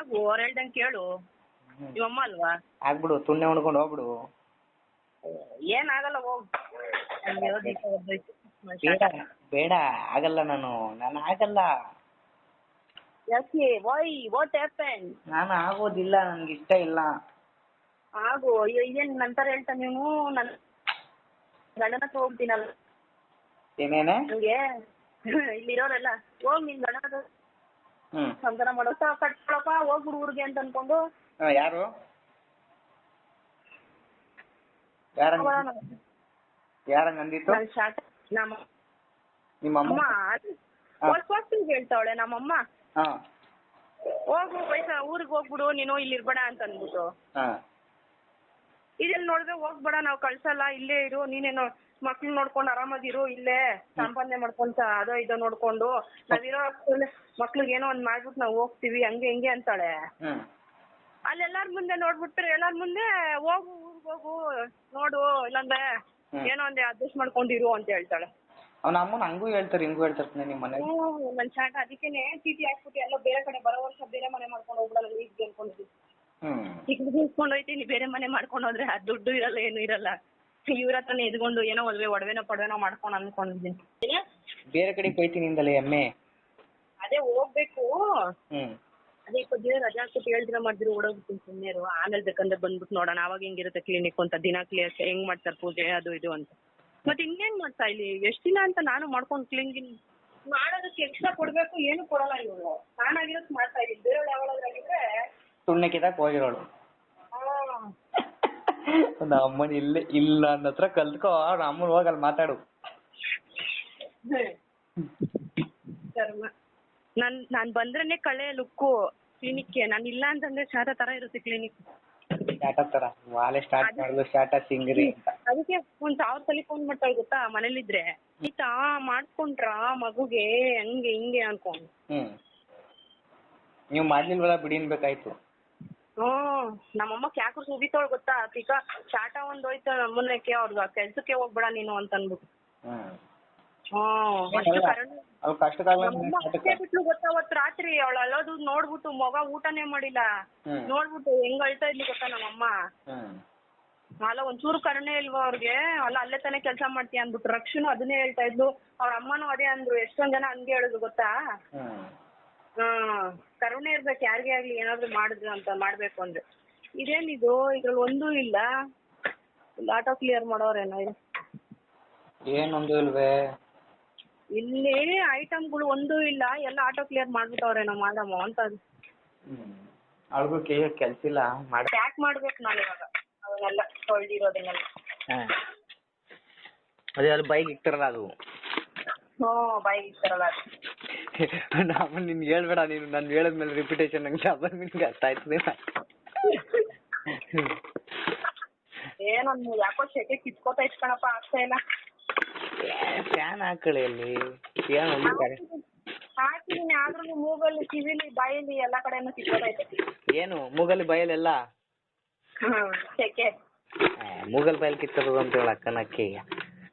ಆಗು ಅವ್ರು ಹೇಳ್ದಂಗೆ ಕೇಳು ನಿಮ್ಮಮ್ಮ ಅಲ್ವಾ? ಆಗ್ಬಿಡು ತುಣ್ಣೆ ಉಣ್ಕೊಂಡು ಹೋಗ್ಬಿಡು. ಏನಾಗಲ್ಲ ಹೋಗು. ಬೇಡ ಬೇಡ ಆಗಲ್ಲ ನಾನು. ನಾನು ಆಗಲ್ಲ. ಯಾಕೆ? ವೈ ವಾಟ್ ಹ್ಯಾಪನ್ ನಾನು ಆಗೋದಿಲ್ಲ ನನ್ಗೆ ಇಷ್ಟ ಇಲ್ಲ. ಆಗು ಅಯ್ಯೋ ಏನ್ ನಂತರ ಹೇಳ್ತಾ ನೀನು? ನನ್ ಗಂಡನ ಹತ್ರ ಹೋಗ್ತೀನಲ್ಲ ಏನೇನೆ? ನಿಮ್ಗೆ ಇಲ್ಲಿರೋರೆಲ್ಲ ಹೋಗ್ ನಿನ್ ಗಂಡನ ಹತ್ರ. ಹ್ಮ್. ಸಂತಾನ ಮಾಡೋ ಕಟ್ಕೊಳಪ್ಪ ಹೋಗ್ಬಿಡು ಊರಿಗೆ ಅಂತ ಅನ್ಕೊಂಡು. ಯಾರು? ಯಾರಂಗ ಯಾರಂಗ ಅಂದಿತ್ತು ನನ್. ಶಾಟ ನಮ್ಮ ನಿಮ್ಮ ಅಮ್ಮ? ಹೋಗ್ತೀನಿ ಹೇಳ್ತಾವಳೆ ನಮ್ಮಮ್ಮ ಹಾ. ಹೋಗು ವಯಸ್ಸ ಊರಿಗೆ ಹೋಗ್ಬಿಡು ನೀನು ಇಲ್ಲಿ ಇರ್ಬೇಡ ಅಂತ ಅಂದ್ಬಿಟ್ಟು. ಹಾ. ಇದೆಲ್ಲ ನೋಡಿದ್ರೆ ಹೋಗ್ಬೇಡ ನಾವು ಕಳ್ಸಲ್ಲ ಇಲ್ಲೇ ಇರು ನೀನೇನೋ ಮಕ್ಳು ನೋಡ್ಕೊಂಡು ಆರಾಮಾಗಿರು ಇಲ್ಲೇ ಸಂಪಾದನೆ ಮಾಡ್ಕೊಂತ ಅದೋ ಇದೋ ನೋಡ್ಕೊಂಡು ನಾವಿರೋ ಮಕ್ಳಿಗೆ ಏನೋ ಒಂದ್ ಮಾಡ್ಬಿಟ್ಟು ನಾವು ಹೋಗ್ತೀವಿ ಹಂಗೆ ಹಿಂಗೆ ಅಂತಾಳೆ. ಹ್ಮ್. ಅಲ್ಲಿ ಎಲ್ಲಾರ ಮುಂದೆ ನೋಡ್ಬಿಟ್ರೆ ಎಲ್ಲಾರ್ ಮುಂದೆ ಹೋಗು ಊರ್ಗ್ ಹೋಗು ನೋಡು ಇಲ್ಲಾಂದ್ರೆ. ಏನೋ ಒಂದೇ ಅಡ್ಜಸ್ಟ್ ಮಾಡ್ಕೊಂಡಿರು ಅಂತ ಹೇಳ್ತಾಳೆ. ಅವ್ನ ಅಮ್ಮನ ಹಂಗೂ ಹೇಳ್ತಾರೆ ಹಿಂಗೂ ಹೇಳ್ತಾರೆ ನಿಮ್ಮ ಮನೇಲಿ. ಹ್ಮ್ ನನ್ ಶಾಟ ಅದಕ್ಕೇನೆ ಚೀಟಿ ಹಾಕ್ಬಿಟ್ಟು ಎಲ್ಲ ಬೇರೆ ಕಡೆ ಬರೋ ವರ್ಷ ಬೇರೆ ಮನೆ ಮಾಡ್ಕೊಂಡು ಹೋಗ್ಬಿಡಲ್ಲ ಈಗ ಅನ್ಕೊಂಡಿದ್ದೀನಿ ಹ್ಮ್. ಚಿಕ್ಕದು ಇಸ್ಕೊಂಡು ಹೋಯ್ತೀನಿ ಬೇರೆ ಮನೆ ಮಾಡ್ಕೊಂಡು ಹೋದ್ರೆ ಆ ದುಡ್ಡು ಇರಲ್ಲ ಏನು ಇರಲ್ಲ. ಇವ್ರ ಹತ್ರನೇ ಎದ್ಕೊಂಡು ಏನೋ ಒಲ್ವೆ ಒಡವೆನೋ ಪಡವೆನೋ ಮಾಡ್ಕೊಂಡು ಅನ್ಕೊಂಡಿದ್ದೀನಿ ಬೇರೆ ಕಡೆ ಹೋಯ್ತೀನಿ ಇಂದಲೇ ಎಮ್ಮೆ? ಅದೇ ಹೋಗ್ಬೇಕು. ಹ್ಮ್. ಅದೇ ಇಪ್ಪತ್ತು ದಿನ ರಜಾ ಹಾಕ್ಬಿಟ್ಟು ಏಳು ದಿನ ಮಾಡಿದ್ರು ಓಡೋಗ್ಬಿಡ್ತೀನಿ ಸುಮ್ಮನೆ ಆಮೇಲೆ ಬೇಕಂದ್ರೆ ಬಂದ್ಬಿಟ್ಟು ನೋಡೋಣ. ಅವಾಗ ಹೆಂಗಿರುತ್ತೆ ಕ್ಲಿನಿಕ್ ಅಂತ ದಿನ ಕ್ಲಿಯರ್ ಹೆಂಗ್ ಮಾಡ್ತಾರೆ ಪೂಜೆ ಅದು ಇದು ಅಂತ. ಮತ್ತೆ ಇನ್ನೇನ್ ಮಾಡ್ತಾ ಇಲ್ಲಿ? ಎಷ್ಟು ದಿನ ಅಂತ ನಾನು ಮಾಡ್ಕೊಂಡು ಕ್ಲೀನ್ ಮಾಡೋದಕ್ಕೆ ಎಕ್ಸ್ಟ್ರಾ ಕೊಡ್ಬೇಕು ಏನು ಕೊಡಲ್ಲ ಇವಳು ನಾನಾಗಿರೋದು ಮಾಡ್ತಾ ಇದ್ದೀನಿ. ಬೇರೆ ಆಗಿದ್ರೆ ಕಿತ್ತಾಕ್ ಹೋಗಿರೋಳು. ನಮ್ಮ ಅಮ್ಮನ ಇಲ್ಲೇ ಇಲ್ಲ ನನ್ನ ಹತ್ರ ಕಲ್ತ್ಕೋ ನಮ್ಮನ್ ಹೋಗಿ ಅಲ್ಲಿ ಮಾತಾಡು. ನನ್ ನಾನ್ ಬಂದ್ರೇನೆ ಕಳೆ ಲುಕ್ಕು ಕ್ಲಿನಿಕ್ಗೆ ನಾನು ಇಲ್ಲ ಅಂತಂದ್ರೆ ಶಾಟ ತರ ಇರುತ್ತೆ ಕ್ಲಿನಿಕ್ ಸ್ಟಾರ್ಟ್ ತರ. ವಾಲೆ ಸ್ಟಾರ್ಟ್ ಮಾಡಿದ್ಲು ಸ್ಟಾರ್ಟ್ ಸಿಂಗ್ರಿ ಅಂತ. ಅದಕ್ಕೆ ಒಂದ್ ಸಾವಿರ ಸಲ ಫೋನ್ ಮಾಡ್ತಾಳೆ ಗೊತ್ತಾ ಮನೇಲಿದ್ರೆ. ಆಯ್ತಾ ಮಾಡ್ಕೊಂಡ್ರಾ ಮಗುಗೆ ಹಂಗೆ ಹಿಂಗೆ ಅನ್ಕೊಂಡು. ಹ್ಮ್. ನೀವು ಮಾಡ್ಲಿಲ್ವಲ್ಲ ಬಿಡಿ ಅನ್ಬೇಕಾಯ್ತು. ಹ್ಮ್ ನಮ್ಮಮ್ಮ ಕ್ಯಾಕರ್ ಸುಗಿತಾವಳು ಗೊತ್ತಾ? ಈಗ ಶಾಟ ಒಂದ್ ಹೋಯ್ತು ನಮ್ಮನ್ನಕ್ಕೆ ಅವ್ರಿಗೆ ಕೆಲ್ಸಕ್ಕೆ ಹೋಗ್ಬೇಡ ನೀನು ಅಂತ ಅನ್ಬಿಟ್ಟು ಹ್ಮ್ ಹ್ಮ್ ಅಷ್ಟು ಕರುಣೆ ನಮ್ಮಮ್ಮ ಅಷ್ಟೇ ಬಿಟ್ಲು ಗೊತ್ತಾ ಅವತ್ತು ರಾತ್ರಿ? ಅವಳು ಅಲ್ಲೋದು ನೋಡ್ಬಿಟ್ಟು ಮಗ ಊಟನೇ ಮಾಡಿಲ್ಲ. ನೋಡ್ಬಿಟ್ಟು ಹೆಂಗ್ ಅಳ್ತಾ ಇದ್ಲಿ ಗೊತ್ತಾ ನಮ್ಮಮ್ಮ? ಅಲ್ಲ ಒಂಚೂರು ಕರುಣೆ ಇಲ್ವಾ ಅವ್ರಿಗೆ? ಅಲ್ಲ ಅಲ್ಲೇ ತಾನೇ ಕೆಲಸ ಮಾಡ್ತೀಯ ಅಂದ್ಬಿಟ್ಟು ರಕ್ಷನು ಅದನ್ನೇ ಹೇಳ್ತಾ ಇದ್ಲು. ಅವ್ರ ಅಮ್ಮನೂ ಅದೇ ಅಂದ್ರು. ಎಷ್ಟೊಂದ್ ಜನ ಹಂಗೆ ಹೇಳಿದ್ರು ಗೊತ್ತಾ? ಹ್ಮ್. ಕರುಣೆ ಇರ್ಬೇಕು ಯಾರಿಗೇ ಆಗ್ಲಿ ಏನಾದ್ರು ಮಾಡಿದ್ರು ಅಂತ ಮಾಡ್ಬೇಕು ಅಂದ್ರೆ. ಇದೇನಿದು? ಇದ್ರಲ್ಲಿ ಒಂದೂ ಇಲ್ಲ. ಆಟೋ ಕ್ಲಿಯರ್ ಮಾಡೋರೇನೋ ಇದು. ಏನೊಂದು ಇಲ್ವೇ? ಇಲ್ಲಿ ಐಟಮ್ಗಳು ಒಂದೂ ಇಲ್ಲ. ಎಲ್ಲ ಆಟೋ ಕ್ಲಿಯರ್ ಮಾಡ್ಬಿಟ್ಟವ್ರೇನೋ ಮಾಡಮ್ಮ ಅಂತ ಅವ್ಳಿಗೂ ಅವ್ರಿಗೂ ಕೈ ಕೆಲ್ಸ ಇಲ್ಲ. ಮಾಡ ಪ್ಯಾಕ್ ಮಾಡ್ಬೇಕು ನಾನು ಇವಾಗ. ಅವನ್ನೆಲ್ಲ ತೊಳ್ದಿರೋದನ್ನೆಲ್ಲ. ಅದೇ ಅಲ್ಲಿ ಬೈಕ್ ಇಕ್ತಾರಲ್ಲ ಅದು. ಹ್ಞೂ ಬಾಯಿ ಇರ್ತಾರಲ್ಲ ಅದು ನಾವು ನಿನ್ಗೆ ಹೇಳ್ಬೇಡ ನೀನು ನಾನು ಹೇಳಿದ್ಮೇಲೆ ರಿಪಿಟೇಷನ್ ನಂಗೆ ಡಬಲ್ ನಿನ್ಗೆ ಅರ್ಥ ಆಯ್ತದೆ ಏನೊಂದು ಯಾಕೋ ಶೆಕೆ ಕಿತ್ಕೋತಾ ಇಟ್ಕಣಪ್ಪ ಆಗ್ತಾ ಇಲ್ಲ. ಫ್ಯಾನ್ ಹಾಕೊಳ್ಳಿ ಅಲ್ಲಿ. ಏನು ಹಾಕಿದೀನಿ ಆದ್ರೂ ಮೂಗಲ್ಲಿ ಕಿವಿಲಿ ಬಾಯಲ್ಲಿ ಎಲ್ಲ ಕಡೆನೂ ಕಿತ್ಕೋತೈತೆ ಏನು ಮೂಗಲ್ಲಿ ಬಯಲೆಲ್ಲ ಹ್ಮ್ ಶೆಕೆ. ಮೂಗಲ್ ಬಯಲ್ ಕಿತ್ತದ ಅಂತ ಹೇಳಕ್ಕ ನಕ್ಕಿ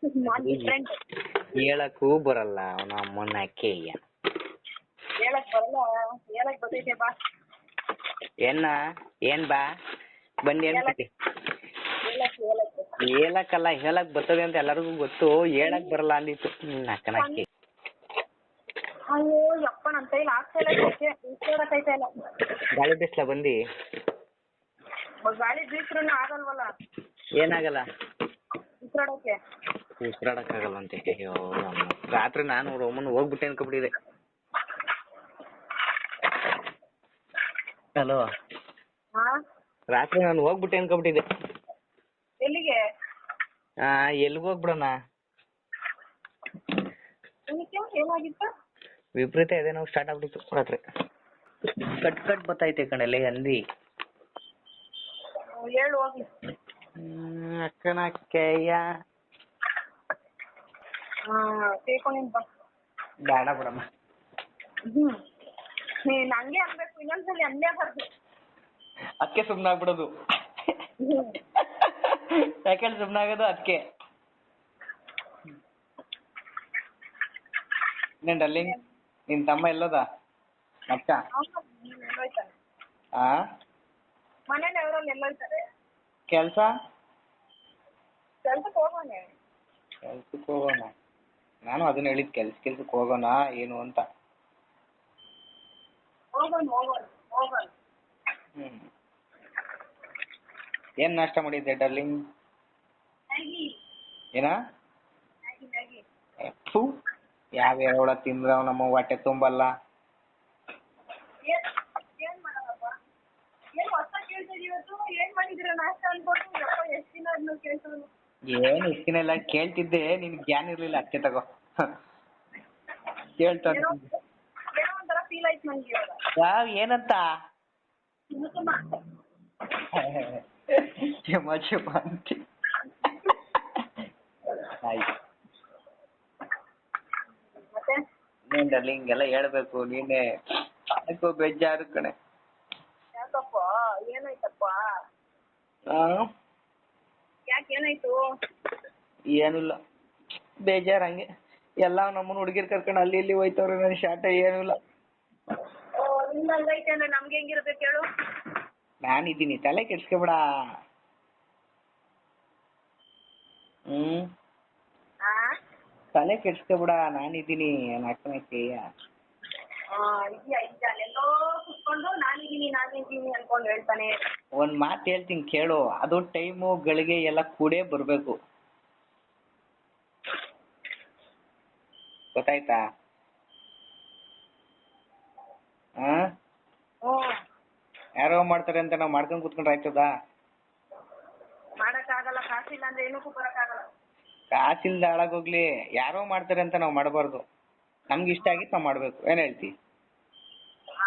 ನಾನ್ ಡಿಫ್ರೆಂಟ್ ಹೇಳಕ್ಕೂ ಬರಲ್ಲ ಅವನ ಅಮ್ಮನ ಕೇಯ ಹೇಳಕ್ ಬರಲ್ಲ ಹೇಳಕ್ ಬರ್ತೈತೆ ಬಾ. ಏನ ಏನ್ ಬಾ? ಬಂದ್ ಏನ್ ಹೇಳಕ್ ಹೇಳಕ್ ಹೇಳಕ್ಕಲ್ಲ ಹೇಳಕ್ ಬರ್ತದೆ ಅಂತ ಎಲ್ಲರಿಗೂ ಗೊತ್ತು ಹೇಳಕ್ ಬರಲ್ಲ ಅಂದಿತ್ತು. ನಿನ್ನ ಅಕ್ಕನ ಅಕ್ಕಿ ಅಯ್ಯೋ ಯಪ್ಪ ಕೈಲಿ ಆಗ್ತಾ ಇಲ್ಲ ಇಲ್ಲ ಗಾಳಿ ಬಿಸ್ಲ ಬಂದಿ? ಗಾಳಿ ಬೀಸ್ರೂ ಆಗಲ್ವಲ್ಲ. ಏನಾಗಲ್ಲ? ಉಸಿರಾಡಕ್ಕಾಗಲ್ಲ ಅಂತ ಅಯ್ಯೋ ರಾತ್ರಿ ನಾನು ರೋಮನ್ ಹೋಗ್ಬಿಟ್ಟೆ ಅನ್ಕೊಬಿಟ್ಟಿದೆ ಹಲೋ ಹಾ? ರಾತ್ರಿ ನಾನು ಹೋಗ್ಬಿಟ್ಟೆ ಅನ್ಕೊಬಿಟ್ಟಿದೆ ಎಲ್ಲಿಗೆ? ಆ ಎಲ್ಲಿಗೆ ಹೋಗ್ಬಿಡೋಣ? ವಿಪರೀತ ಇದೆ ನಾವು ಸ್ಟಾರ್ಟ್ ಆಗ್ಬಿಟ್ಟಿತ್ತು ರಾತ್ರಿ. ಕಟ್ ಕಟ್ ಬತ್ತೈತೆ ಕಣಲೆ ಅಂದಿ. ಹ್ಮ್, ಹೇಳು ಹೋಗ್ಲಿ ಹ್ಮ್, ತಿಳ್ಕೊಂಡಿನ್ ಬಾ. ಬೇಡ ಬಿಡಮ್ಮ. ಹ್ಮ್. ನೀ ಹಂಗೆ ಅನ್ಬೇಕು ಇನ್ನೊಂದ್ಸಲಿ ಅನ್ಲೇ ಬರ್ದು ಅದಕ್ಕೆ ಯಾಕಂದ್ರೆ ಸುಮ್ಮನೆ ಆಗೋದು ಅದಕ್ಕೆ ನೀನ್ ಡಲ್ಲಿಂಗ್ ನಿನ್ ತಮ್ಮ ಎಲ್ಲೋದ? ಮಚ್ಚ? ಆ? ಮನೇಲಿ ಅವರು ಎಲ್ಲೋಯ್ತಾರೆ? ಕೆಲ್ಸ? ಕೆಲ್ಸಕ್ಕೆ ಹೋಗೋಣ. ಕೆಲ್ಸಕ್ಕೆ ಹೋಗೋಣ. ನಾನು ಅದನ್ನ ಹೇಳಿದ್ ಕೆಲ್ಸ ಕೆಲ್ಸಕ್ಕೆ ಹೋಗೋಣ ಏನು ಅಂತ. ಹ್ಮ್. ಏನ್ ನಾಷ್ಟ ಮಾಡಿದ್ದೆ ಡರ್ಲಿಂಗ್? ಏನಾ? ಥು. ಯಾವ ಯಾವಳ ತಿಂದ್ರ ನಮ್ಮ ಹೊಟ್ಟೆ ತುಂಬಲ್ಲ. ಏನ್ ಮಾಡಿದಿರ ನಾಷ್ಟ ಅನ್ಕೊಂಡು? ಎಷ್ಟು ದಿನ ಆದ್ಮೇಲೆ ಕೇಳ್ಸೋದು ಏನ್ ಇಷ್ಟಿನೆಲ್ಲ ಕೇಳ್ತಿದ್ದೆ ನಿನ್ ಜ್ಞಾನ ಇರ್ಲಿಲ್ಲ ಅಷ್ಟೇ ತಗೋ. ಕೇಳ್ತಾ ಏನೋ ಏನೋ ಒಂಥರ ಫೀಲ್ ಆಯ್ತು ನಂಗೆ ಇವಾಗ. ಯಾವ ಏನಂತ? ಹಿಂಗೆಲ್ಲ ಚಮ ಚಮ ಅಂತಿ. ಆಯ್ತು. ಮತ್ತೆ? ನೀನ್ ಡರ್ಲಿಂಗ್ ಎಲ್ಲ ಹೇಳ್ಬೇಕು ನೀನೆ. ಅದಕ್ಕೂ ಬೇಜಾರು ಕಣೆ. ಯಾಕಪ್ಪ ಏನಾಯ್ತಪ್ಪ? ಆ? ಯಾಕೆ ಏನಾಯ್ತು? ಏನಿಲ್ಲ. ಬೇಜಾರ್ ಹಂಗೆ. ಎಲ್ಲ ನಮ್ಮನ್ನ ಹುಡುಗಿರ್ ಕರ್ಕೊಂಡು ಅಲ್ಲಿ ಇಲ್ಲಿ ಹೋಯ್ತವ್ರೆ ನನ್ ಶಾಟ ಏನೂ ಇಲ್ಲ ಓ ಹಂಗೈತೆ ಅಂದ್ರೆ ನಮ್ಗೆ ಹೆಂಗಿರ್ಬೇಕು ಹೇಳು? ನಾನಿದ್ದೀನಿ ತಲೆ ಕೆಡ್ಸ್ಕೊಬೇಡ. ಹ್ಮ್. ಆ? ತಲೆ ಕೆಡ್ಸ್ಕೊಬೇಡ ನಾನಿದ್ದೀನಿ ನಾಲ್ಕನೇ ಆ, ಇದ್ಯಾ ಇದ್ಯಾ? ಅಲ್ಲೆಲ್ಲೋ ಕುತ್ಕೊಂಡು ನಾನಿದ್ದೀನಿ ನಾನಿದ್ದೀನಿ ಅನ್ಕೊಂಡು ಹೇಳ್ತಾನೆ. ಒಂದ್ ಮಾತು ಹೇಳ್ತೀನಿ ಕೇಳು. ಅದು ಟೈಮು ಗಳಿಗೆ ಎಲ್ಲ ಕೂಡೇ ಬರ್ಬೇಕು. ಗೊತ್ತಾಯ್ತಾ? ಆ? ಯಾರೋ ಮಾಡ್ತಾರೆ ಅಂತ ನಾವು ಮಾಡ್ಕೊಂಡ್ ಕುತ್ಕೊಂಡ್ರೆ ಆಯ್ತದ? ಮಾಡಕ್ಕಾಗಲ್ಲ ಕಾಸಿಲ್ಲ ಅಂದ್ರೆ ಏನಕ್ಕೂ ಬರಕ್ಕಾಗಲ್ಲ ಕಾಸಿಲ್ದ ಹಾಳಾಗೋಗ್ಲಿ ಯಾರೋ ಮಾಡ್ತಾರೆ ಅಂತ ನಾವು ಮಾಡಬಾರ್ದು. ನಮ್ಗೆ ಇಷ್ಟ ಆಗಿತ್ತು ನಾವ್ ಮಾಡ್ಬೇಕು. ಏನ್ ಹೇಳ್ತಿ?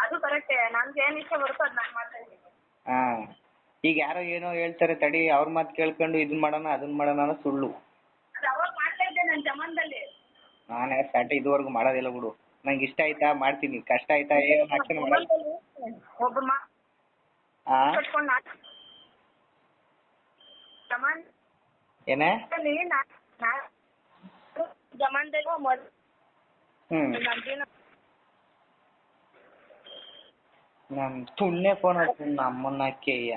ಅದು ಕರೆಕ್ಟ್ ನಮ್ಗೆ ಏನ್ ಇಷ್ಟ ಬರುತ್ತೋ ಅದ್ ನಾನು ಮಾಡ್ತಾ ಹಾ. ಈಗ ಯಾರೋ ಏನೋ ಹೇಳ್ತಾರೆ ತಡಿ ಅವ್ರ ಮಾತು ಕೇಳ್ಕೊಂಡು ಇದನ್ ಮಾಡೋಣ ಅದನ್ ಮಾಡೋಣ ಅನ್ನೋ ಸುಳ್ಳು. ಅದು ಅವಾಗ ಮಾಡ್ತಾ ಇದ್ದೆ ನನ್ನ ಜಮಾನದಲ್ಲಿ. ನಾನೇ ಸ್ಟಾರ್ಟ್ ಇದುವರೆಗೂ ಮಾಡೋದಿಲ್ಲ ಬಿಡು. ನಂಗೆ ಇಷ್ಟ ಆಯ್ತಾ? ಮಾಡ್ತೀನಿ. ಕಷ್ಟ ಆಯ್ತಾ? ಏನು ಆಕ್ಷನ್ ಮಾಡಲ್ಲ. ಒಬ್ರು ಮಾ ಆ? ಕಟ್ಕೊಂಡು ನಾ ಏನೇ? ಜಮಾನದಲ್ಲಿ ನಾ ನಾ ಜಮಾನದಲ್ಲಿ ಮೊದ್ ಹ್ಮ್ ನನ್ ನಮ್ ತುಣ್ಣೆ ಫೋನ್ ಹಚ್ತೀನಿ ನಮ್ಮನ್ನ ಕೇಯ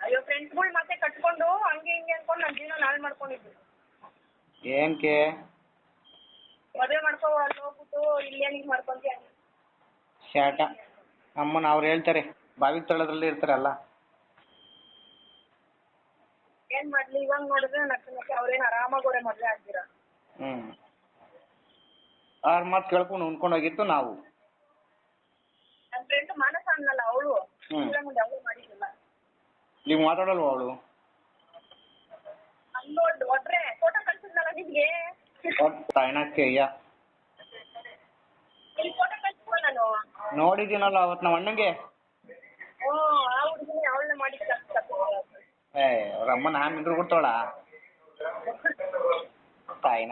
ಅಯ್ಯೋ ಫ್ರೆಂಡ್ಸ್ಗಳು ಮತ್ತೆ ಕಟ್ಕೊಂಡು ಹಂಗೆ ಹಿಂಗೆ ಅನ್ಕೊಂಡು ನನ್ನ ಜೀವನ ಹಾಳು ಏನ್ ಏನ್ಕೆ ಮದುವೆ ಮಾಡ್ಕೋ ಅಲ್ಲಿ ಹೋಗ್ಬಿಟ್ಟು ಇಲ್ಲೇ ನೀನ್ ಮಾಡ್ಕೊಂತೀಯ? ಶಾಟ. ಅಮ್ಮನ ಅವ್ರು ಹೇಳ್ತಾರೆ ಬಾವಿ ತೊಳದ್ರಲ್ಲಿ ಇರ್ತಾರಲ್ಲ. ಏನ್ ಮಾಡ್ಲಿ? ಇವಾಗ ನೋಡಿದ್ರೆ ನಕ್ಕ ಅವ್ರೇನ್ ಆರಾಮಾಗಿ ಮದ್ವೆ ಆಗ್ತೀರ. ಹ್ಮ್. ಅವ್ರ ಮಾತು ಕೇಳ್ಕೊಂಡು ಉಣ್ಕೊಂಡು ಹೋಗಿತ್ತು ನಾವು. ನನ್ ಫ್ರೆಂಡ್ ಮಾನಸ ಅನ್ನಲ್ಲ ಅವಳು. ಹ್ಮ್. ಮುಂದೆ ಅವಳು ಮಾಡಿದ್ದಿಲ್ಲ ನೀವು ಮಾತಾಡಲ್ವ ಅವಳು? ಅಲ್ಲೋಡ್ ಒಟ್ರೆ ಫೋಟೋ ಕಳ್ಸಿದ್ನಲ್ಲ ನಿಮ್ಗೆ? ತಾಯಿನಕ್ಕಯ್ಯ ಇಲ್ಲಿ ಫೋಟೋ ಕಳ್ಸಿದ್ವ ನಾನು? ನೋಡಿದ್ದೀನಲ್ಲ ಅವತ್ತು ನಮ್ಮ ಅಣ್ಣಂಗೆ. ಹ್ಮ್ ಆ ಹುಡುಗಿನೇ ಅವಳನ್ನ ಮಾಡಿ ಏ ಅವ್ರ ಅಮ್ಮ ನಾನ್ ಮಿಂದ್ರು ಕೊಡ್ತಾಳ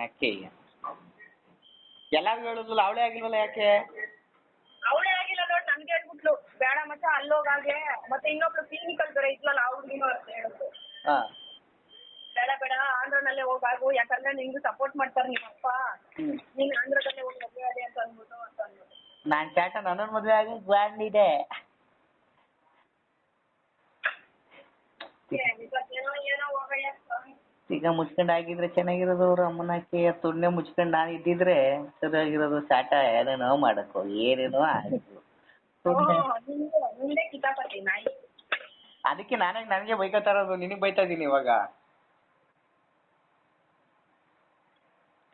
ಅಕ್ಕಿ. ಎಲ್ಲಾರ್ಗು ಹೇಳುದಿಲ್ಲ ಅವಳೇ ಆಗಿಲ್ವಲ್ಲ ಯಾಕೆ? ಅವಳೇ ಆಗಿಲ್ಲ ನೋಡ್ ನನ್ಗೆ ಹೇಳ್ಬಿಟ್ಲು. ಬೇಡ ಮಚ್ಚ ಅಲ್ಲೋಗಾಗೆ ಮತ್ತೆ ಇನ್ನೊಬ್ಳು ಕ್ಲಿನಿಕಲ್ ಬೇರೆ ಇದ್ಲಲ್ಲ ಆ ಅಂತ ಹೇಳಿದ್ರು ಹಾ. ಬೇಡ ಬೇಡ ಆಂಧ್ರನಲ್ಲೇ ಹೋಗಾಗು. ಯಾಕಂದ್ರೆ ನಿಂಗೆ ಸಪೋರ್ಟ್ ಮಾಡ್ತಾರೆ ನಿಮ್ಮ ಅಪ್ಪ. ಹ್ಮ್. ನೀನ್ ಆಂಧ್ರದಲ್ಲೇ ಹೋಗಿ ಮದುವೆ ಆದೆ ಅಂತ ಅಂದ್ಬಿಟ್ಟು ಅಂತ ಅಂದ್ಬಿಟ್ಟು. ನಾನ್ ಚಾಟ ನನ್ನ ಮದ್ವೆ ಆಗಿ ಗ್ರ್ಯಾಂಡ್ ಇದೆ ಏ, ಇವತ್ತೇನೋ ಏನೋ ಹೋಗಯ್ಯ ಸ್ವಾಮಿ. ಈಗ ಮುಚ್ಕೊಂಡ್ ಆಗಿದ್ರೆ ಚೆನ್ನಾಗಿರೋದು ಅವ್ರ ಅಮ್ಮನಕ್ಕೆ ತುಣ್ಣೆ ಮುಚ್ಕೊಂಡ್ ನಾನು ಇದ್ದಿದ್ರೆ ಸರಿಯಾಗಿರೋದು ಸಾಟ ಏನೇನೋ ಮಾಡಕ್ಕೋ ಏನೇನೋ ಆಗಿದ್ರು ಅದಕ್ಕೆ ನಾನೇ ನನಗೆ ಬೈಕೋತಾ ಇರೋದು ನಿನಗೆ ಬೈತಾ ಇದೀನಿ ಇವಾಗ.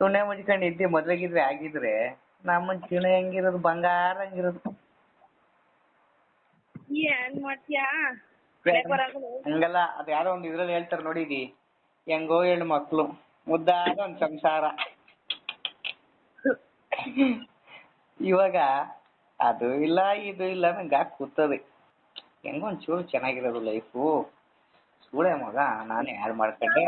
ತುಣ್ಣೆ ಮುಚ್ಕೊಂಡ್ ಇದ್ದಿ ಮದ್ವೆಗಿದ್ರೆ ಆಗಿದ್ರೆ ನಮ್ಮ ಜೀವನ ಹೆಂಗಿರೋದು ಬಂಗಾರ ಹಂಗಿರೋದು. ಏನ್ ಮಾಡ್ತೀಯಾ? ಬರಾಗಲು ಹಂಗಲ್ಲ ಅದ್ ಯಾರೋ ಒಂದ್ ಇದ್ರಲ್ಲಿ ನೋಡಿ ನೋಡಿದಿ? ಹೆಂಗೋ ಹೆಣ್ಣು ಮಕ್ಳು ಮುದ್ದಾದ ಒಂದ್ ಸಂಸಾರ. ಇವಾಗ ಅದು ಇಲ್ಲ ಇದು ಇಲ್ಲ ನಂಗೆ ಕೂತದೆ. ಹೆಂಗೋ ಒಂಚೂರು ಚೆನ್ನಾಗಿರೋದು ಲೈಫು ಸೂಳೆ ಮಗ ನಾನು ಯಾರು ಮಾಡ್ಕೊಂಡೆ.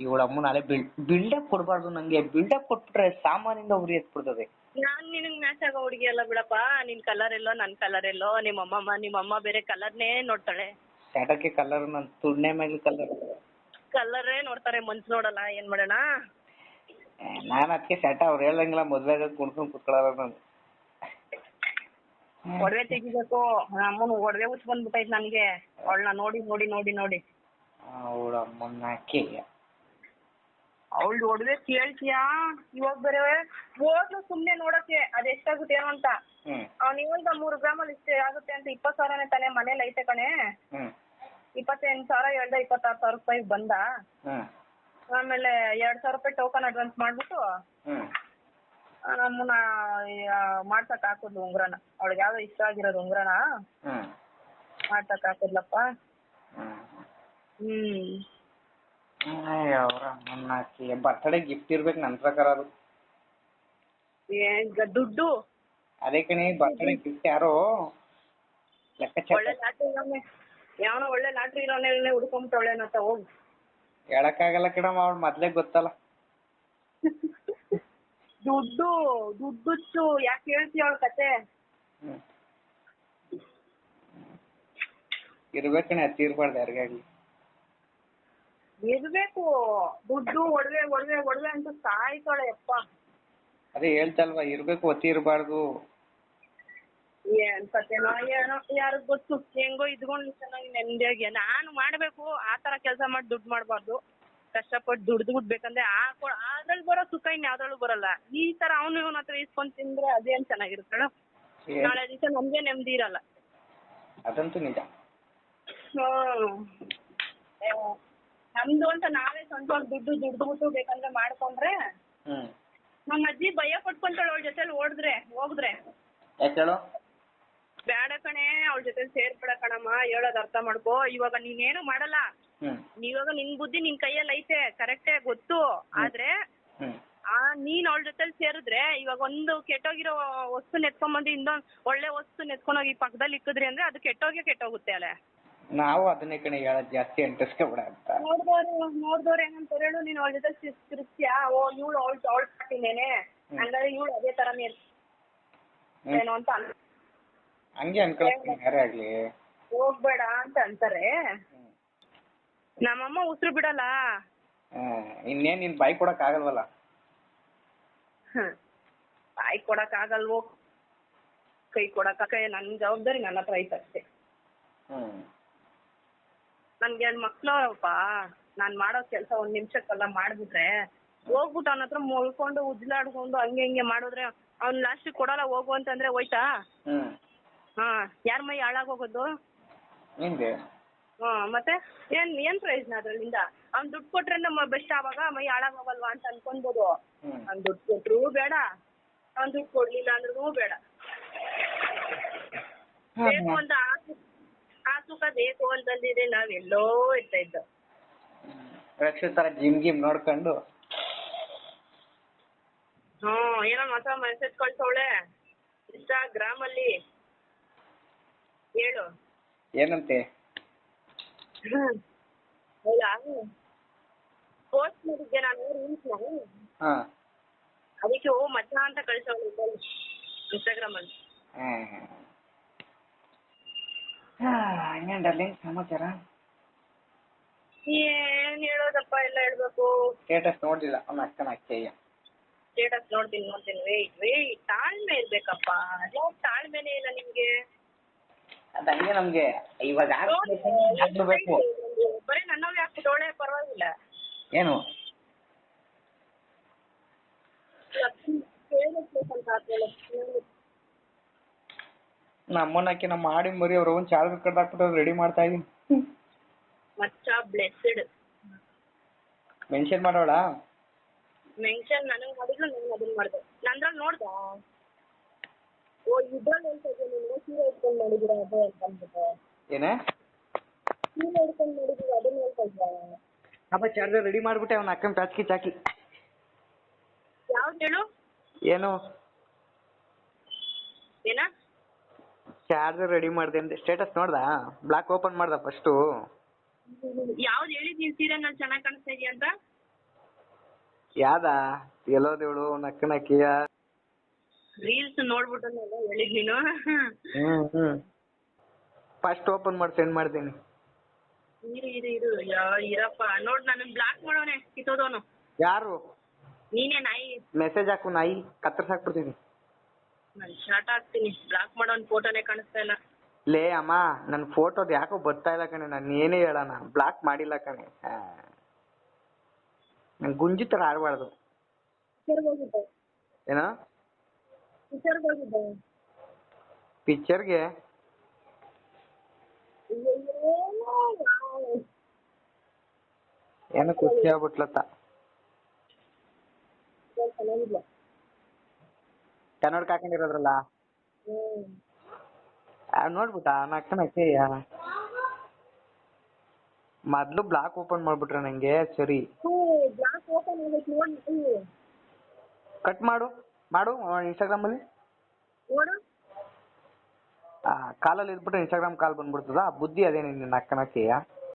ಇವಳ ಅಮ್ಮ ನಾಳೆ ಬಿಲ್ಡಪ್ ಕೊಡ್ಬಾರ್ದು ನಂಗೆ. ಬಿಲ್ಡಪ್ ಕೊಟ್ಬಿಟ್ರೆ ಸಾಮಾನ್ಯದಿಂದ ಉರಿ ಎತ್ಬಿಡ್ತದೆ. ನಾನ್ ನಿನಗ್ ಮ್ಯಾಚ್ ಆಗೋ ಹುಡುಗಿ ಅಲ್ಲ ಬಿಡಪ್ಪ. ನಿನ್ ಕಲರ್ ಎಲ್ಲೋ ನನ್ ಕಲರ್ ಎಲ್ಲೋ. ನಿಮ್ಮ ಅಮ್ಮಮ್ಮ ನಿಮ್ಮ ಅಮ್ಮ ಬೇರೆ ಕಲರ್ನೇ ನೋಡ್ತಾಳೆ. ಟಾಟಾಕ್ಕೆ ಕಲರ್ ನನ್ ತುಣ್ಣೆ ಮೇಲೆ ಕಲರ್ ಕಲರೇ ನೋಡ್ತಾರೆ ಮನ್ಸ್ ನೋಡಲ್ಲ ಏನ್ ಮಾಡೋಣ? ನಾನು ಅದಕ್ಕೆ ಸೆಟ್ ಅವ್ರು ಹೇಳಂಗಿಲ್ಲ ಮದ್ವೆ ಆಗೋದು ಕುಣ್ಕೊಂಡು ಕುತ್ಕೊಳ್ಳಲ್ಲ ನಾನು. ಒಡವೆ ತೆಗಿಬೇಕು. ಅಮ್ಮನ ಒಡವೆ ಹುಚ್ಚ ಬಂದ್ಬಿಟ್ಟೈತೆ ನನಗೆ. ಅವಳನ್ನ ನೋಡಿ ನೋಡಿ ನೋಡಿ ನೋಡಿ. ಅವಳ ಅಕ್ಕಿ ಅವಳು ಒಡವೆ ಕೇಳ್ತೀಯಾ? ಇವಾಗ ಬೇರೆ ಹೋಗ್ಲು ಸುಮ್ನೆ ನೋಡಕ್ಕೆ ಅದ್ ಎಷ್ಟಾಗುತ್ತೆ ಏನೋ ಅಂತ. ಹ್ಮ್. ಹೇಳ್ದ ಮೂರ್ ಮೂರು ಗ್ರಾಮಲ್ಲಿ ಇಷ್ಟೇ ಆಗುತ್ತೆ ಅಂತ ಇಪ್ಪತ್ ಸಾವಿರನೇ ತಾನೇ ಮನೇಲಿ ಐತೆ ಕಣೆ. ಇಪ್ಪತ್ತೆಂಟ್ ಸಾವಿರ ಹೇಳ್ದ ಇಪ್ಪತ್ತಾರು ಸಾವಿರ ರೂಪಾಯಿ ಬಂದ. ಆಮೇಲೆ ಎರಡ್ ಸಾವಿರ ರೂಪಾಯಿ ಟೋಕನ್ ಅಡ್ವಾನ್ಸ್ ಮಾಡ್ಬಿಟ್ಟು ನಮ್ಮನ್ನ ಮಾಡ್ಸಕ್ ಹಾಕುದ್ಲು ಉಂಗ್ರನ. ಅವಳಿಗೆ ಯಾವ್ದೋ ಇಷ್ಟ ಆಗಿರೋದು ಉಂಗ್ರನ. ಮಾಡ್ಸಕ್ ಹಾಕಿದ್ಲಪ್ಪ. ಹ್ಮ್. ಅವ್ರ ಅಕ್ಕಿ ಬರ್ತಡೇ ಗಿಫ್ಟ್ ಇರ್ಬೇಕು ನನ್ನ ಪ್ರಕಾರ ಅದು. ಏನ್ ಗ- ದುಡ್ಡು? ಅದೇ ಕಣಿ ಬರ್ತಡೇ ಗಿಫ್ಟ್ ಯಾರೋ? ಲೆಕ್ಕಾಚಾರ. ಒಳ್ಳೆ ಲಾಟ್ರಿ ಇರೋನೆ. ಯಾವನೋ ಒಳ್ಳೆ ಲಾಟ್ರಿ ಇರೋನೇ ಅಂತ ಹೋಗು. ಹೇಳಕ್ಕಾಗಲ್ಲ ಕಣಮ್ಮ ಅವ್ಳು ಮೊದ್ಲೇ ಗೊತ್ತಲ್ಲ. ದುಡ್ಡು ದುಡ್ಡುಚ್ಚು ಯಾಕೆ ಹೇಳ್ತೀಯ ಅವಳ ಕತೆ? ಹ್ಮ್. ಇರ್ಬೇಕಣೆ ಹತ್ತಿರ್ಬಾರ್ದು ಯಾರಿಗಾಗ್ಲಿ. ಇರ್ಬೇಕು. ದುಡ್ಡು ಒಡವೆ ಒಡವೆ ಒಡವೆ ಅಂತ ಸಾಯ್ತಾಳೆ ಅಪ್ಪ ಅದೇ ಹೇಳ್ತಲ್ವಾ ಇರ್ಬೇಕು ಒತ್ತಿ ಇರಬಾರ್ದು. ಏನ್ ಸತ್ಯನೋ ಏನೋ ಯಾರಿಗ್ ಗೊತ್ತು? ಹೆಂಗೋ ಇದ್ಕೊಂಡು ಚೆನ್ನಾಗಿ ನೆಮ್ಮದಿಯಾಗಿ. ನಾನು ಮಾಡ್ಬೇಕು ಆ ತರ ಕೆಲಸ ಮಾಡಿ ದುಡ್ಡು ಮಾಡ್ಬಾರ್ದು. ಕಷ್ಟಪಟ್ಟು ದುಡ್ದು ಬಿಡ್ಬೇಕಂದ್ರೆ ಆ ಅದ್ರಲ್ಲಿ ಬರೋ ಸುಖ ಇನ್ ಯಾವ್ದ್ರಲ್ಲೂ ಬರಲ್ಲ. ಈ ತರ ಅವ್ನು ಇವನ ಹತ್ರ ಇಸ್ಕೊಂಡ್ ತಿಂದ್ರೆ ಅದೇನ್ ಚೆನ್ನಾಗಿರುತ್ತಲ್ಲ ಏನ್- ನಾಳೆ ದಿವಸ ನಮ್ಗೆ ನೆಮ್ಮದಿ ಇರಲ್ಲ. ಅದಂತೂ ನಿಜ. ಹ್ಮ್. ನಮ್ದು ಅಂತ ನಾವೇ ಸ್ವಂತವಾಗಿ ದುಡ್ಡು ದುಡ್ದು ಬೇಕಂದ್ರೆ ಮಾಡ್ಕೊಂಡ್ರೆ ಹ್ಮ್. ನಮ್ಮ ಅಜ್ಜಿ ಭಯ ಪಟ್ಕೊಂತಾಳೆ ಅವ್ಳ ಜೊತೆಲಿ ಓಡಿದ್ರೆ ಹೋಗಿದ್ರೆ. ಯಾಕೆ ಹೇಳು? ಬೇಡ ಕಣೆ ಅವಳ ಜೊತೆ ಸೇರ್ಬೇಡ ಕಣಮ್ಮ ಹೇಳೋದ್ ಅರ್ಥ ಮಾಡ್ಕೋ. ಇವಾಗ ನೀನೇನು ಮಾಡಲ್ಲ. ಹ್ಮ್. ಇವಾಗ ನಿನ್ ಬುದ್ಧಿ ನಿನ್ ಕೈಯಲ್ಲಿ ಐತೆ ಕರೆಕ್ಟೇ ಗೊತ್ತು. ಆದ್ರೆ ಹ್ಮ್. ಆ ನೀನ್ ಅವಳ ಜೊತೆಲಿ ಸೇರಿದ್ರೆ ಇವಾಗ ಒಂದು ಕೆಟ್ಟೋಗಿರೋ ವಸ್ತು ನೆತ್ಕೊಂಬಂದು ಇನ್ನೊಂದ್ ಒಳ್ಳೆ ವಸ್ತು ನೆತ್ಕೊಂಡೋಗಿ ಪಕ್ಕದಲ್ಲಿ ಇಕ್ಕಿದ್ರಿ ಅಂದ್ರೆ ಅದು ಕೆಟ್ಟೋಗೇ ಕೆಟ್ಟೋಗುತ್ತೆ ಅಲ್ಲೇ ನಾವು ಅದನ್ನೇ ಕಣೆ ಹೇಳೋದ್ ಜಾಸ್ತಿ ಅಂಟಿಸ್ಕೊಬೇಡ ಅಂತ ನೋಡ್ದವ್ರು ನೋಡ್ದವ್ರು ಏನಂತಾರೆ ಹೇಳು ನೀನ್ ಅವಳ ಜೊತೆ ತಿರ್ಗ್ತೀಯಾ ಓ ಇವಳು ಅವಳ ಅವಳ ಪಟ್ಟಿನೇನೆ ಹಂಗಾದ್ರೆ ಇವಳು ಅದೇ ತರ. ಏನು ಅಂತ ಹಂಗೆ ಅನ್ಕೊಳ್ತೀನಿ ಯಾರೇ ಆಗ್ಲಿ. ಹೋಗ್ಬೇಡ ಅಂತ ಅಂತಾರೆ. ನಮ್ಮಮ್ಮ ಉಸಿರು ಬಿಡಲ್ಲ. ಇನ್ನೇನ್ ನಿನ್ ಬಾಯಿ ಕೊಡಕ್ ಆಗಲ್ವಲ್ಲ. ಬಾಯಿ ಕೊಡಕ್ ಆಗಲ್ವೋ? ಕೈ ಕೊಡಕ್ ಕೈ ನನ್ ಜವಾಬ್ದಾರಿ ನನ್ನ ಹತ್ರ ಐತೆ ಅಷ್ಟೇ. ಹ್ಮ್. ನನ್ಗೆ ಎರಡು ಮಕ್ಳವಪ್ಪ ನಾನ್ ಮಾಡೋ ಕೆಲಸ ಒಂದ್ ನಿಮಿಷಕ್ಕೆಲ್ಲ ಮಾಡ್ಬಿಟ್ರೆ ಹೋಗ್ಬಿಟ್ಟು ಅವನ ಹತ್ರ ಮುಳ್ಕೊಂಡು ಉಜ್ಲಾಡ್ಕೊಂಡು ಹಂಗೆ ಹಿಂಗೆ ಮಾಡಿದ್ರೆ ಅವ್ನ್ ಲಾಸ್ಟ್ ಕೊಡಲ್ಲ ಹೋಗು ಅಂತಂದ್ರೆ ಹೋಯ್ತಾ? ಹ್ಮ್. ಹಾ ಯಾರ ಮೈ ಹಾಳಾಗೋಗೋದು? ನಿಂದೆ ಹಾ ಮತ್ತೆ ಏನ್ ಏನ್ ಪ್ರಯೋಜನ ಅದ್ರಲ್ಲಿಂದ? ಅವ್ನ್ ದುಡ್ಡು ಕೊಟ್ರೆ ನಮ್ಮ ಬೆಸ್ಟ್ ಆವಾಗ ಮೈ ಹಾಳಾಗೋಗಲ್ವಾ ಅಂತ ಅನ್ಕೊಂಬೋದು ಹ್ಮ್. ಅವ್ನ್ ದುಡ್ಡು ಕೊಟ್ರು ಬೇಡ ಅವ್ನ್ ದುಡ್ಡು ಕೊಡ್ಲಿಲ್ಲ ಅಂದ್ರೂ ಬೇಡ. ಬೇಕು ಅಂತ ಆ ಸುಖ ಬೇಕು ಅಂತಂದಿದ್ರೆ ನಾವೆಲ್ಲೋ ಇರ್ತಾ ಇದ್ದೋ. ರಕ್ಷಿತರ ತರ ಜಿಮ್ ಗಿಮ್ ನೋಡ್ಕೊಂಡು? ಹ್ಮ್ ಏನೋ ಹೊಸ ಮೆಸೇಜ್ ಕಳ್ಸವಳೆ ಇನ್ಸ್ಟಾಗ್ರಾಮ್ ಅಲ್ಲಿ. ಹೇಳು. ಏನಂತೆ? ಹೌದಾ ಪೋಸ್ಟ್ ಮಾಡಿದ್ದೆ ನಾನು ರೀಲ್ಸ್ನ ಹಾ. ಅದಕ್ಕೆ ಓ ಮಚ್ಚ ಅಂತ ಕಳ್ಸವಳೆ ಇನ್ಸ್ಟಾಗ್ರಾಮ್ ಅಲ್ಲಿ. ಹಂಗೇನ್ ಡಾರ್ಲಿಂಗ್ ಸಮಾಚಾರ? ಏನ್ ಹೇಳೋದಪ್ಪ ಎಲ್ಲ ಹೇಳ್ಬೇಕು. ಸ್ಟೇಟಸ್ ನೋಡ್ಲಿಲ್ಲ ಅವ್ನ ಅಕ್ಕನ ಅಕ್ಕಯ್ಯ. ಸ್ಟೇಟಸ್ ನೋಡ್ತೀನಿ ನೋಡ್ತೀನಿ. ವೇಟ್ ವೇಟ್ ತಾಳ್ಮೆ ಇರ್ಬೇಕಪ್ಪ. ಯಾವ ತಾಳ್ಮೆನೇ ಇಲ್ಲ ನಿಮ್ಗೆ? ಅದನ್ನೇ ಹಂಗೆ ನಮ್ಗೆ. ಇವಾಗ ಆಗ್ಬೇಕು ಬರೀ ಯಾಕೆ ತೋಳೆ ಪರವಾಗಿಲ್ಲ? ಏನು? ಕೇಳಿಸ್ಬೇಕಂತ ಆದ್ಮೇಲೆ ನಮ್ಮನ್ನ ಅಕ್ಕಿ ನಮ್ಮ ಆಡಿ ಮರಿ ಅವ್ರ ಒಂದ್ ಚಾರ್ಜ್ ಕಡ್ದಾಕ್ಬಿಟ್ಟು ರೆಡಿ ಮಾಡ್ತಾ ಇದೀನಿ. ಮಚ್ಚ ಬ್ಲೆಸ್ಡ್ ಮೆನ್ಷನ್ ಮಾಡೋಳ? ಮೆನ್ಷನ್ ನನಗೆ ಮಾಡಿದ್ರು ನಾನು ಅದನ್ನ ಮಾಡ್ದೆ. ನಂದ್ರಲ್ಲಿ ನೋಡ್ದ. ಓ ಇದ್ರಲ್ಲಿ ಹೇಳ್ತಾ ಇದ್ದೆ ನೀವು ಸೀರೆ ಇಟ್ಕೊಂಡು ಮಾಡಿದೀರ ಅದು ಅಂತ ಅಂದ್ಬಿಟ್ಟು. ಏನೇ? ಸೀರೆ ಇಟ್ಕೊಂಡು ಮಾಡಿದೀರ ಅದನ್ನ ಹೇಳ್ತಾ ಇದ್ದ ಅಪ್ಪ ಚಾರ್ಜರ್ ರೆಡಿ ಮಾಡ್ಬಿಟ್ಟೆ ಅವ್ನ ಅಕ್ಕನ ಪ್ಯಾಚ್ಕಿ ಚಾಕಿ. ಯಾವ್ದು ಹೇಳು? ಏನು? ಏನ? ಚಾರ್ಜರ್ ರೆಡಿ ಮಾಡ್ದೆ ಅಂದೆ. ಸ್ಟೇಟಸ್ ನೋಡ್ದಾ? ಬ್ಲಾಕ್ ಓಪನ್ ಮಾಡ್ದ ಫಸ್ಟು ಯಾವ್ದು ಹೇಳಿದ್ ನೀನ್ ಸೀರೆನಲ್ಲಿ ಚೆನ್ನಾಗ್ ಕಾಣಿಸ್ತಾ ಇದೀಯ ಅಂತ? ಯಾವ್ದಾ? ಎಲ್ಲೋದೇಳು ಅವ್ನ ಅಕ್ಕನ ರೀಲ್ಸ್ ನೋಡ್ಬಿಟ್ಟು ನಾನು ಹೇಳಿದ್ ನೀನು. ಹ್ಮ್ ಹ್ಮ್. ಫಸ್ಟ್ ಓಪನ್ ಮಾಡಿ ಸೆಂಡ್ ಮಾಡ್ತೀನಿ. ಇರು ಇರು ಇರು. ಯಾ ಇರಪ್ಪ. ನೋಡ್ ನಾನು ಬ್ಲಾಕ್ ಮಾಡೋನೆ ಕಿತ್ತೋದವನು. ಯಾರು? ನೀನೇ ನಾಯಿ. ಮೆಸೇಜ್ ಹಾಕು ನಾಯಿ ಕತ್ತರ್ಸ್ ಹಾಕ್ಬಿಡ್ತೀನಿ. ನಾನು ಶಾರ್ಟ್ ಹಾಕ್ತೀನಿ. ಬ್ಲಾಕ್ ಮಾಡೋ ಒಂದು ಫೋಟೋನೇ ಕಾಣಿಸ್ತಾ ಇಲ್ಲ. ಲೇ ಅಮ್ಮ ನನ್ನ ಫೋಟೋದು ಯಾಕೋ ಬರ್ತಾ ಇಲ್ಲ ಕಣೆ. ನಾನು ಏನೇ ಹೇಳೋಣ ಬ್ಲಾಕ್ ಮಾಡಿಲ್ಲ ಕಣೆ. ನಂಗೆ ಗುಂಜಿ ಥರ ಆಡಬಾರ್ದು. ಹೋಗಿದ್ದೆ ಏನೋ? ಪಿಕ್ಚರ್ಗೆ ಹೋಗಿದ್ದೆ ಪಿಕ್ಚರ್ಗೆ ಏನೋ ಖುಷಿ ಆಗ್ಬಿಟ್ಲತ್ತ. ಕನ್ನಡಕ ಕಾಕೊಂಡಿರೋದ್ರಲ್ಲ? ನೋಡ್ಬಿಟ್ಟ ನಕ್ಕನ ಅಕ್ಕಯ್ಯ ಮೊದ್ಲು ಬ್ಲಾಕ್ ಓಪನ್ ಮಾಡ್ಬಿಟ್ರೆ ನಂಗೆ ಸರಿ. ಬ್ಲಾಕ್ ಓಪನ್ ಆಗೈತೆ ನೋಡಿ ಕಟ್ ಮಾಡು ಮಾಡು ಇನ್ಸ್ಟಾಗ್ರಾಮ್ ಅಲ್ಲಿ. ನೋಡು. ಕಾಲಲ್ಲಿ ಇದ್ಬಿಟ್ರೆ ಇನ್ಸ್ಟಾಗ್ರಾಮ್ ಕಾಲ್ ಬಂದ್ಬಿಡ್ತದ ಬುದ್ಧಿ ಅದೇ ನಿನ್ನ ಅಕ್ಕನಕ್ಕೆಯ